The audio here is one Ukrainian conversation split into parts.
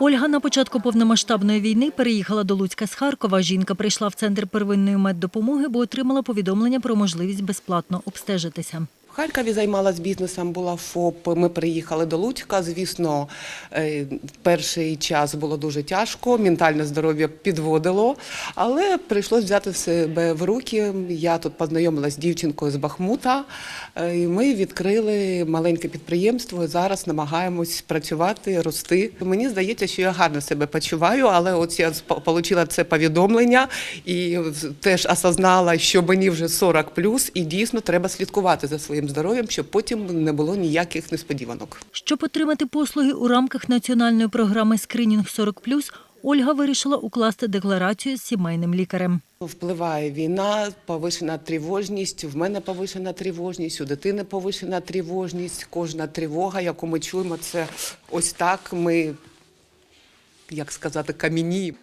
Ольга на початку повномасштабної війни переїхала до Луцька з Харкова. Жінка прийшла в центр первинної меддопомоги, бо отримала повідомлення про можливість безплатно обстежитися. Харкові займалась бізнесом, була ФОП. Ми приїхали до Луцька. Звісно, е, перший час було дуже тяжко, ментальне здоров'я підводило, але прийшлось взяти себе в руки. Я тут познайомилася з дівчинкою з Бахмута. е, і Ми відкрили маленьке підприємство. Зараз намагаємось працювати, рости. Мені здається, що я гарно себе почуваю, але от я отримала це повідомлення і теж осознала, що мені вже 40 і дійсно треба слідкувати за своїм здоров'ям, щоб потім не було ніяких несподіванок. Щоб отримати послуги у рамках національної програми Скринінг 40+, Ольга вирішила укласти декларацію з сімейним лікарем. Впливає війна, повишена тривожність. В мене повишена тривожність, у дитини повишена тривожність. Кожна тривога, яку ми чуємо, це ось так. Ми, як сказати, кам'яні.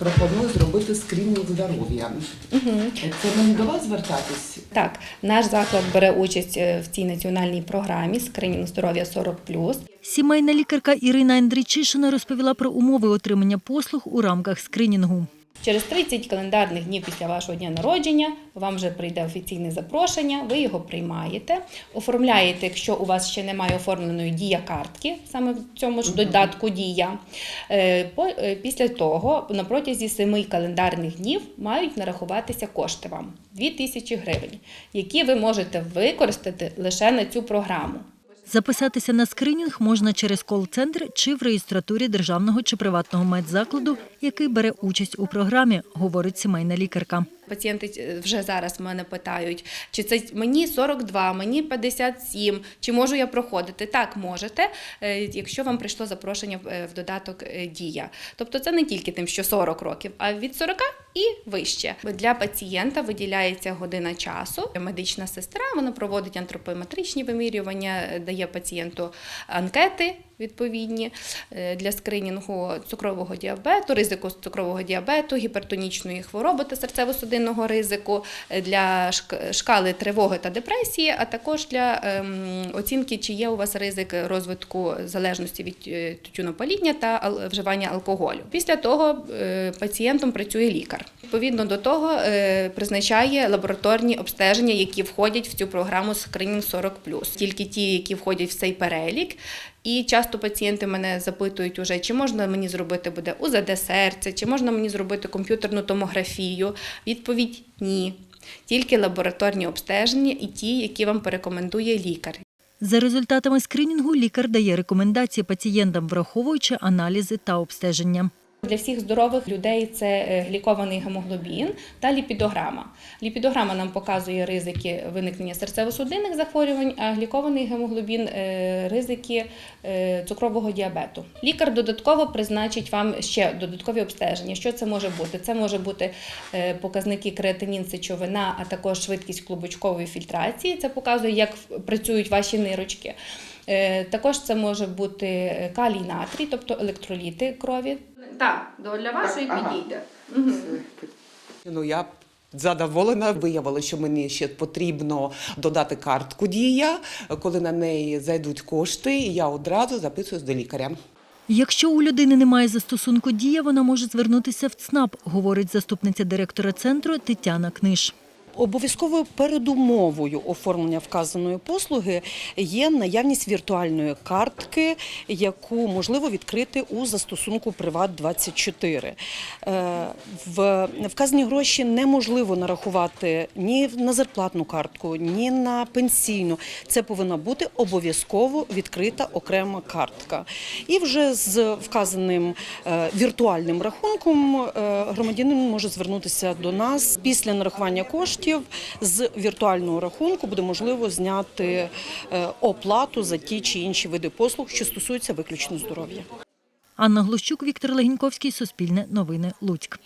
Пропоную зробити скринінг здоров'я. Це мені до вас звертатись? Так, наш заклад бере участь е, в цій національній програмі скринінг здоров'я 40+. Сімейна лікарка Ірина Андрійчишина розповіла про умови отримання послуг у рамках скринінгу. Через 30 календарних днів після вашого дня народження вам вже прийде офіційне запрошення, ви його приймаєте, оформляєте, якщо у вас ще немає оформленої дія картки, саме в цьому ж додатку дія. Е, е, Після того на протязі 7 календарних днів мають нарахуватися кошти вам 2000 гривень, які ви можете використати лише на цю програму. Записатися на скринінг можна через кол-центр чи в реєстратурі державного чи приватного медзакладу, який бере участь у програмі, говорить сімейна лікарка. Пацієнти е, вже зараз мене питають, чи це мені 42, мені 57, чи можу я проходити? Так, можете, е, якщо вам прийшло запрошення в- е, додаток Дія. Тобто це не тільки тим, що 40 років, а від 40 і вище. Для пацієнта виділяється година часу. Медична сестра вона проводить антропометричні вимірювання, дає пацієнту анкети відповідні е, для скринінгу цукрового діабету, ризику цукрового діабету, гіпертонічної хвороби та серцево-судинного ризику, е, для шкали тривоги та депресії, а також для ем, оцінки, чи є у вас ризик розвитку залежності від е, тютюнопаління та вживання алкоголю. Після того пацієнтом працює лікар. Відповідно до того призначає лабораторні обстеження, які входять в цю програму скринінг 40+. Тільки ті, які входять в цей перелік. І часто пацієнти мене запитують уже, чи можна мені зробити буде УЗД серця, чи можна мені зробити комп'ютерну томографію. Відповідь ні. Тільки лабораторні обстеження і ті, які вам порекомендує лікар. За результатами скринінгу лікар дає рекомендації пацієнтам, враховуючи аналізи та обстеження. Для всіх здорових людей це е, глікований гемоглобін та ліпідограма. Ліпідограма нам показує ризики виникнення серцево-судинних захворювань, а глікований гемоглобін е, ризики е, цукрового діабету. Лікар додатково призначить вам ще додаткові обстеження. Що це може бути? Це може бути показники креатинін сечовина, а також швидкість клубочкової фільтрації. Це показує, як працюють ваші нирочки. Також це може бути калій натрій, тобто електроліти крові. Так, для вашої підійде. Ну я задоволена. Виявилося, що мені ще потрібно додати картку дія. Коли на неї зайдуть кошти, я одразу записуюсь до лікаря. Якщо у людини немає застосунку дія, вона може звернутися в ЦНАП, говорить заступниця директора центру Тетяна Книж. Обов'язковою передумовою оформлення вказаної послуги є наявність віртуальної картки, яку можливо відкрити у застосунку Приват 24 Е, В вказані гроші неможливо нарахувати ні на зарплатну картку, ні на пенсійну. Це повинна бути обов'язково відкрита окрема картка. І вже з вказаним е, віртуальним рахунком е, громадянин може звернутися до нас після нарахування коштів. З віртуального рахунку буде можливо зняти е, оплату за ті чи інші види послуг, що стосуються виключно здоров'я. Анна Глущук, Віктор Легіньковський, Суспільне новини, Луцьк.